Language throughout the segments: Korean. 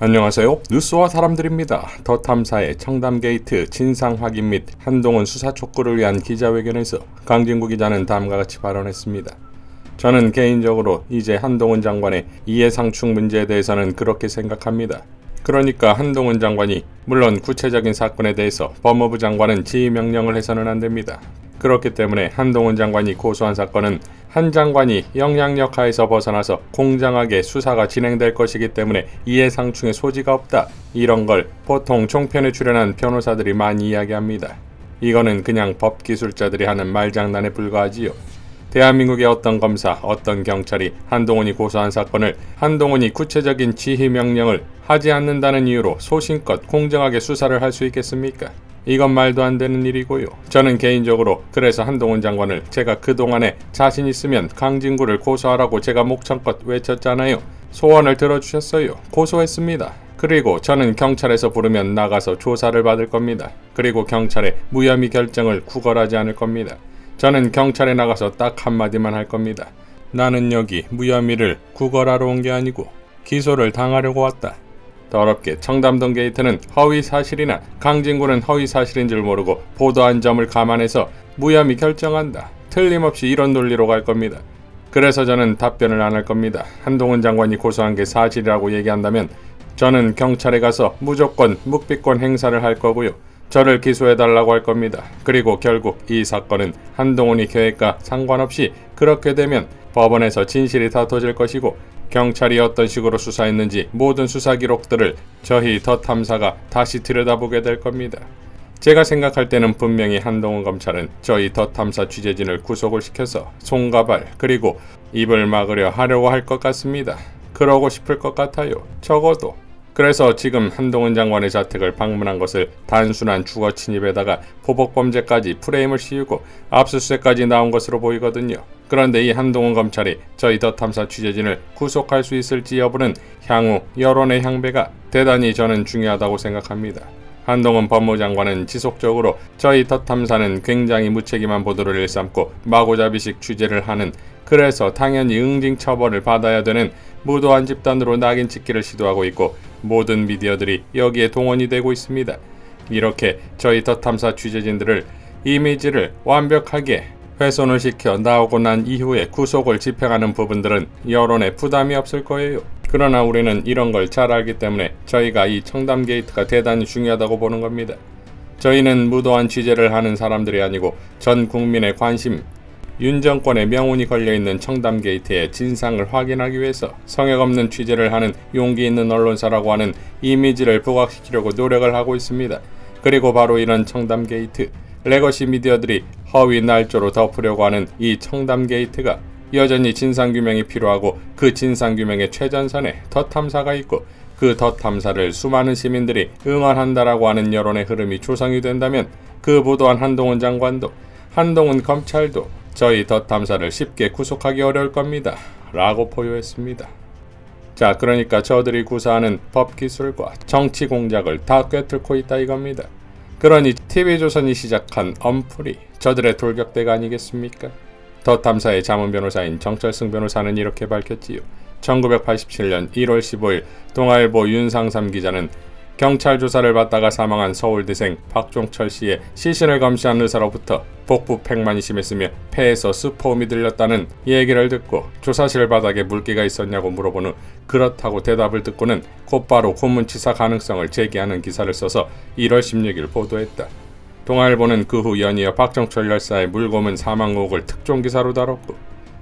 안녕하세요. 뉴스와 사람들입니다. 더 탐사의 청담 게이트 진상 확인 및 한동훈 수사 촉구를 위한 기자회견에서 강진구 기자는 다음과 같이 발언했습니다. 저는 개인적으로 이제 한동훈 장관의 이해상충 문제에 대해서는 그렇게 생각합니다. 그러니까 한동훈 장관이 물론 구체적인 사건에 대해서 법무부 장관은 지휘 명령을 해서는 안 됩니다. 그렇기 때문에 한동훈 장관이 고소한 사건은 한 장관이 영향력 하에서 벗어나서 공정하게 수사가 진행될 것이기 때문에 이해상충의 소지가 없다. 이런 걸 보통 종편에 출연한 변호사들이 많이 이야기합니다. 이거는 그냥 법기술자들이 하는 말장난에 불과하지요. 대한민국의 어떤 검사, 어떤 경찰이 한동훈이 고소한 사건을 한동훈이 구체적인 지휘 명령을 하지 않는다는 이유로 소신껏 공정하게 수사를 할 수 있겠습니까? 이건 말도 안 되는 일이고요. 저는 개인적으로 그래서 한동훈 장관을 제가 그동안에 자신 있으면 강진구를 고소하라고 제가 목청껏 외쳤잖아요. 소원을 들어주셨어요. 고소했습니다. 그리고 저는 경찰에서 부르면 나가서 조사를 받을 겁니다. 그리고 경찰의 무혐의 결정을 구걸하지 않을 겁니다. 저는 경찰에 나가서 딱 한마디만 할 겁니다. 나는 여기 무혐의를 구걸하러 온 게 아니고 기소를 당하려고 왔다. 더럽게 청담동 게이트는 허위 사실이나 강진구는 허위 사실인 줄 모르고 보도한 점을 감안해서 무혐의 결정한다. 틀림없이 이런 논리로 갈 겁니다. 그래서 저는 답변을 안 할 겁니다. 한동훈 장관이 고소한 게 사실이라고 얘기한다면 저는 경찰에 가서 무조건 묵비권 행사를 할 거고요. 저를 기소해달라고 할 겁니다. 그리고 결국 이 사건은 한동훈이 계획과 상관없이 그렇게 되면 법원에서 진실이 다 터질 것이고 경찰이 어떤 식으로 수사했는지 모든 수사 기록들을 저희 더 탐사가 다시 들여다보게 될 겁니다. 제가 생각할 때는 분명히 한동훈 검찰은 저희 더 탐사 취재진을 구속을 시켜서 송가발 그리고 입을 막으려 하려고 할 것 같습니다. 그러고 싶을 것 같아요. 적어도. 그래서 지금 한동훈 장관의 자택을 방문한 것을 단순한 주거 침입에다가 보복범죄까지 프레임을 씌우고 압수수색까지 나온 것으로 보이거든요. 그런데 이 한동훈 검찰이 저희 더 탐사 취재진을 구속할 수 있을지 여부는 향후 여론의 향배가 대단히 저는 중요하다고 생각합니다. 한동훈 법무장관은 지속적으로 저희 더 탐사는 굉장히 무책임한 보도를 일삼고 마구잡이식 취재를 하는 그래서 당연히 응징 처벌을 받아야 되는 무도한 집단으로 낙인 찍기를 시도하고 있고 모든 미디어들이 여기에 동원이 되고 있습니다. 이렇게 저희 더 탐사 취재진들을 이미지를 완벽하게 훼손을 시켜 나오고 난 이후에 구속을 집행하는 부분들은 여론에 부담이 없을 거예요. 그러나 우리는 이런 걸 잘 알기 때문에 저희가 이 청담 게이트가 대단히 중요하다고 보는 겁니다. 저희는 무도한 취재를 하는 사람들이 아니고 전 국민의 관심, 윤 정권의 명운이 걸려있는 청담 게이트의 진상을 확인하기 위해서 성역 없는 취재를 하는 용기 있는 언론사라고 하는 이미지를 부각시키려고 노력을 하고 있습니다. 그리고 바로 이런 청담 게이트, 레거시 미디어들이 허위 날조로 덮으려고 하는 이 청담 게이트가 여전히 진상규명이 필요하고 그 진상규명의 최전선에 더 탐사가 있고 그더 탐사를 수많은 시민들이 응원한다라고 하는 여론의 흐름이 조성이 된다면 그 보도한 한동훈 장관도 한동훈 검찰도 저희 더 탐사를 쉽게 구속하기 어려울 겁니다. 라고 포효했습니다. 자, 그러니까 저들이 구사하는 법 기술과 정치 공작을 다 꿰뚫고 있다 이겁니다. 그러니 TV조선이 시작한 엄풀이 저들의 돌격대가 아니겠습니까? 더 탐사의 자문 변호사인 정철승 변호사는 이렇게 밝혔지요. 1987년 1월 15일 동아일보 윤상삼 기자는 경찰 조사를 받다가 사망한 서울대생 박종철 씨의 시신을 검시한 의사로부터 복부 팩만이 심했으며 폐에서 스포음이 들렸다는 얘기를 듣고 조사실 바닥에 물기가 있었냐고 물어본 후 그렇다고 대답을 듣고는 곧바로 고문치사 가능성을 제기하는 기사를 써서 1월 16일 보도했다. 동아일보는 그 후 연이어 박정철 열사의 물고문 사망 의혹을 특종 기사로 다뤘고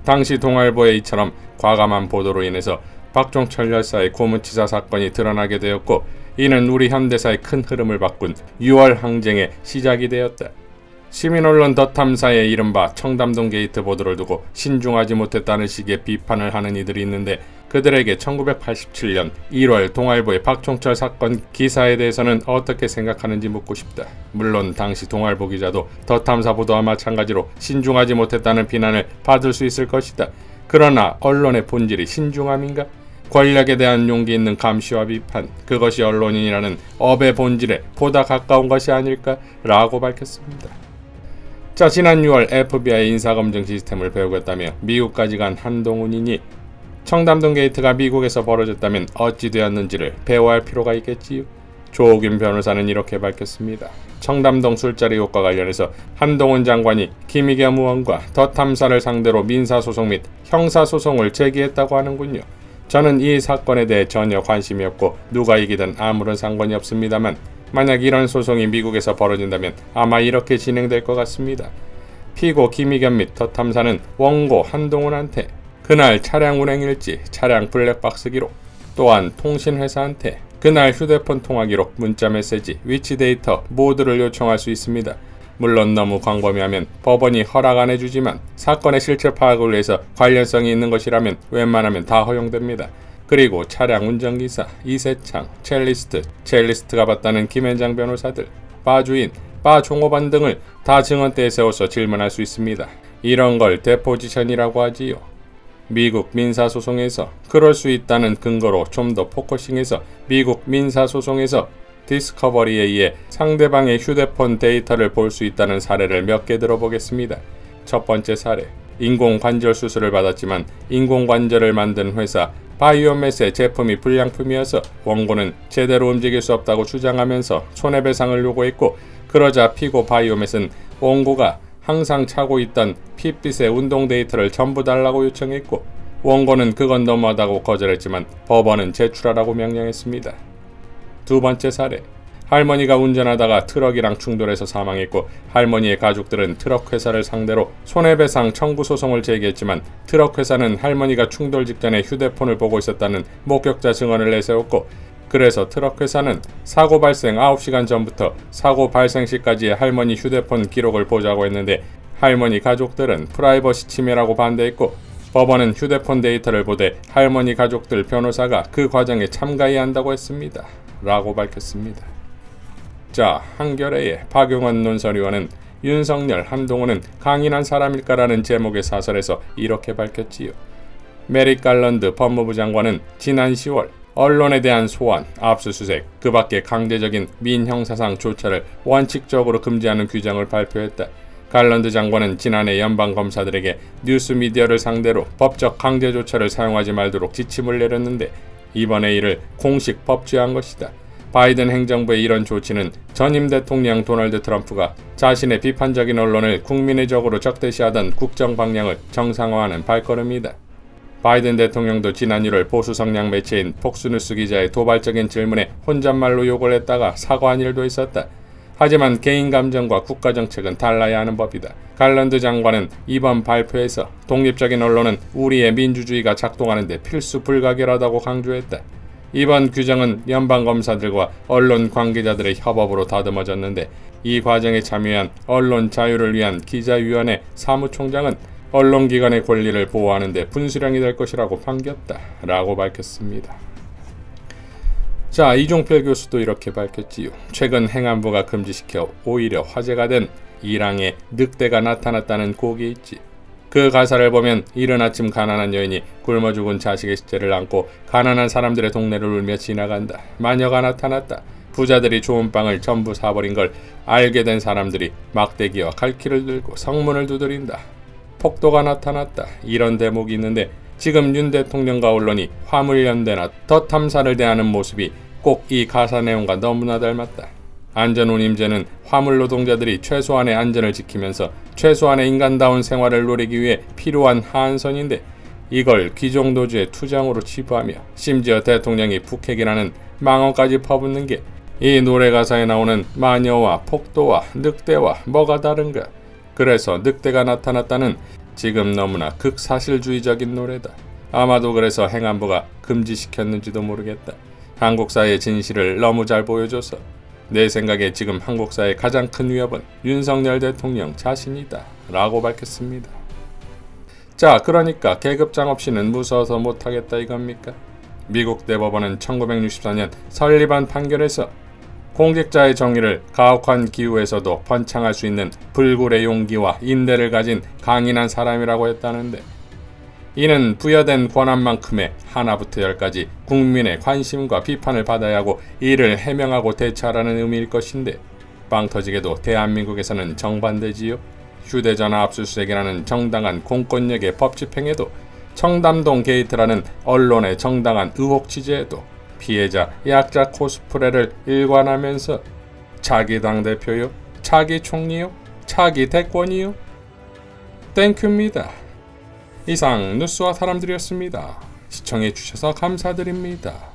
당시 동아일보의 이처럼 과감한 보도로 인해서 박종철 열사의 고문치사 사건이 드러나게 되었고 이는 우리 현대사의 큰 흐름을 바꾼 6월 항쟁의 시작이 되었다. 시민언론 더 탐사의 이른바 청담동 게이트 보도를 두고 신중하지 못했다는 식의 비판을 하는 이들이 있는데 그들에게 1987년 1월 동아일보의 박종철 사건 기사에 대해서는 어떻게 생각하는지 묻고 싶다. 물론 당시 동아일보 기자도 더 탐사 보도와 마찬가지로 신중하지 못했다는 비난을 받을 수 있을 것이다. 그러나 언론의 본질이 신중함인가? 권력에 대한 용기 있는 감시와 비판, 그것이 언론인이라는 업의 본질에 보다 가까운 것이 아닐까라고 밝혔습니다. 자, 지난 6월 FBI 인사검증 시스템을 배우겠다며 미국까지 간 한동훈이니 청담동 게이트가 미국에서 벌어졌다면 어찌 되었는지를 배워할 필요가 있겠지요. 조옥윤 변호사는 이렇게 밝혔습니다. 청담동 술자리 효과 관련해서 한동훈 장관이 김희겸 의원과 더 탐사를 상대로 민사소송 및 형사소송을 제기했다고 하는군요. 저는 이 사건에 대해 전혀 관심이 없고 누가 이기든 아무런 상관이 없습니다만 만약 이런 소송이 미국에서 벌어진다면 아마 이렇게 진행될 것 같습니다. 피고 김희겸 및 더 탐사는 원고 한동훈한테 그날 차량 운행 일지, 차량 블랙박스 기록, 또한 통신회사한테 그날 휴대폰 통화 기록, 문자 메시지, 위치 데이터 모두를 요청할 수 있습니다. 물론 너무 광범위하면 법원이 허락 안 해주지만 사건의 실체 파악을 위해서 관련성이 있는 것이라면 웬만하면 다 허용됩니다. 그리고 차량 운전기사, 이세창, 첼리스트, 첼리스트가 봤다는 김현장 변호사들, 바주인, 바 종업원 등을 다 증언대에 세워서 질문할 수 있습니다. 이런 걸 데포지션이라고 하지요. 미국 민사소송에서 그럴 수 있다는 근거로 좀 더 포커싱해서 미국 민사소송에서 디스커버리에 의해 상대방의 휴대폰 데이터를 볼 수 있다는 사례를 몇 개 들어보겠습니다. 첫 번째 사례. 인공관절 수술을 받았지만 인공관절을 만든 회사 바이오맷의 제품이 불량품이어서 원고는 제대로 움직일 수 없다고 주장하면서 손해배상을 요구했고 그러자 피고 바이오맷은 원고가 항상 차고 있던 핏빛의 운동 데이터를 전부 달라고 요청했고 원고는 그건 너무하다고 거절했지만 법원은 제출하라고 명령했습니다. 두 번째 사례. 할머니가 운전하다가 트럭이랑 충돌해서 사망했고 할머니의 가족들은 트럭 회사를 상대로 손해배상 청구 소송을 제기했지만 트럭 회사는 할머니가 충돌 직전에 휴대폰을 보고 있었다는 목격자 증언을 내세웠고 그래서 트럭 회사는 사고 발생 9시간 전부터 사고 발생 시까지의 할머니 휴대폰 기록을 보자고 했는데 할머니 가족들은 프라이버시 침해라고 반대했고 법원은 휴대폰 데이터를 보되 할머니 가족들 변호사가 그 과정에 참가해야 한다고 했습니다. 라고 밝혔습니다. 자, 한겨레의 박용원 논설위원은 윤석열, 한동훈은 강인한 사람일까라는 제목의 사설에서 이렇게 밝혔지요. 메리 갈런드 법무부 장관은 지난 10월 언론에 대한 소환, 압수수색, 그 밖에 강제적인 민형사상 조처를 원칙적으로 금지하는 규정을 발표했다. 갈런드 장관은 지난해 연방 검사들에게 뉴스 미디어를 상대로 법적 강제 조처를 사용하지 말도록 지침을 내렸는데 이번에 이를 공식 법제한 것이다. 바이든 행정부의 이런 조치는 전임 대통령 도널드 트럼프가 자신의 비판적인 언론을 국민의 적으로 적대시하던 국정 방향을 정상화하는 발걸음이다. 바이든 대통령도 지난 1월 보수 성향 매체인 폭스뉴스 기자의 도발적인 질문에 혼잣말로 욕을 했다가 사과한 일도 있었다. 하지만 개인 감정과 국가 정책은 달라야 하는 법이다. 갈런드 장관은 이번 발표에서 독립적인 언론은 우리의 민주주의가 작동하는데 필수 불가결하다고 강조했다. 이번 규정은 연방 검사들과 언론 관계자들의 협업으로 다듬어졌는데 이 과정에 참여한 언론 자유를 위한 기자위원회 사무총장은 언론기관의 권리를 보호하는 데 분수령이 될 것이라고 반겼다. 라고 밝혔습니다. 자, 이종필 교수도 이렇게 밝혔지요. 최근 행안부가 금지시켜 오히려 화제가 된 이랑에 늑대가 나타났다는 곡이 있지. 그 가사를 보면 이른 아침 가난한 여인이 굶어 죽은 자식의 시체를 안고 가난한 사람들의 동네를 울며 지나간다. 마녀가 나타났다. 부자들이 좋은 빵을 전부 사버린 걸 알게 된 사람들이 막대기와 칼키를 들고 성문을 두드린다. 폭도가 나타났다. 이런 대목이 있는데 지금 윤 대통령과 언론이 화물연대나 더 탐사를 대하는 모습이 꼭 이 가사 내용과 너무나 닮았다. 안전운임제는 화물 노동자들이 최소한의 안전을 지키면서 최소한의 인간다운 생활을 누리기 위해 필요한 하한선인데 이걸 기종도주의 투장으로 치부하며 심지어 대통령이 북핵이라는 망언까지 퍼붓는 게 이 노래 가사에 나오는 마녀와 폭도와 늑대와 뭐가 다른가? 그래서 늑대가 나타났다는 지금 너무나 극사실주의적인 노래다. 아마도 그래서 행안부가 금지시켰는지도 모르겠다. 한국사의 진실을 너무 잘 보여줘서 내 생각에 지금 한국사의 가장 큰 위협은 윤석열 대통령 자신이다. 라고 밝혔습니다. 자, 그러니까 계급장 없이는 무서워서 못하겠다 이겁니까? 미국 대법원은 1964년 설리반 판결에서 공직자의 정의를 가혹한 기후에서도 번창할 수 있는 불굴의 용기와 인내를 가진 강인한 사람이라고 했다는데 이는 부여된 권한만큼의 하나부터 열까지 국민의 관심과 비판을 받아야 하고 이를 해명하고 대처하라는 의미일 것인데 빵 터지게도 대한민국에서는 정반대지요. 휴대전화 압수수색이라는 정당한 공권력의 법 집행에도 청담동 게이트라는 언론의 정당한 의혹 취재에도 피해자 약자 코스프레를 일관하면서 차기 당대표요, 차기 총리요, 차기 대권이요. 땡큐입니다. 이상 뉴스와 사람들이었습니다. 시청해 주셔서 감사드립니다.